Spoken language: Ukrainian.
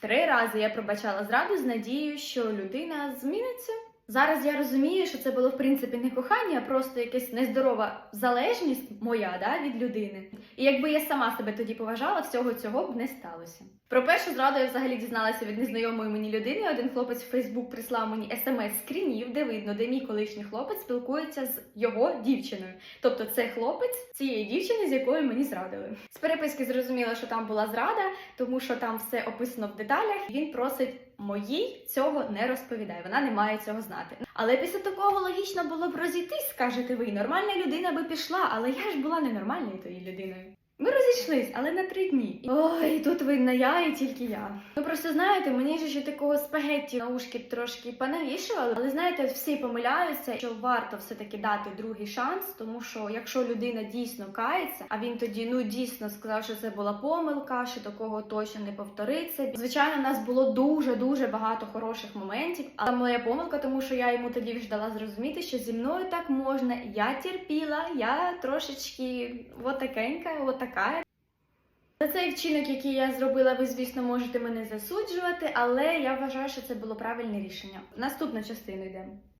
Три рази я пробачала зраду з надією, що людина зміниться. Зараз я розумію, що це було в принципі не кохання, а просто якась нездорова залежність моя да, від людини. І якби я сама себе тоді поважала, всього цього б не сталося. Про першу зраду я взагалі дізналася від незнайомої мені людини. Один хлопець в Фейсбук прислав мені смс скрінів, де видно, де мій колишній хлопець спілкується з його дівчиною. Тобто це хлопець цієї дівчини, з якою мені зрадили. З переписки зрозуміло, що там була зрада, тому що там все описано в деталях. Він просить моїй цього не розповідає. Вона не має цього знати. Але після такого логічно було б розійтись, скажете ви. Нормальна людина би пішла, але я ж була ненормальною тою людиною. Ми розійшлись, але на три дні. Ой, тут видно я і тільки я. Ви просто знаєте, мені ж ще такого спагетті на ушки трошки понавішували, але знаєте, всі помиляються, що варто все-таки дати другий шанс, тому що якщо людина дійсно кається, а він тоді ну дійсно сказав, що це була помилка, що такого точно не повториться. Звичайно, в нас було дуже дуже багато хороших моментів, але моя помилка, тому що я йому тоді ж дала зрозуміти, що зі мною так можна. Я терпіла, я трошечки отакенька, отака. За цей вчинок, який я зробила, ви, звісно, можете мене засуджувати, але я вважаю, що це було правильне рішення. Наступну частину йдемо.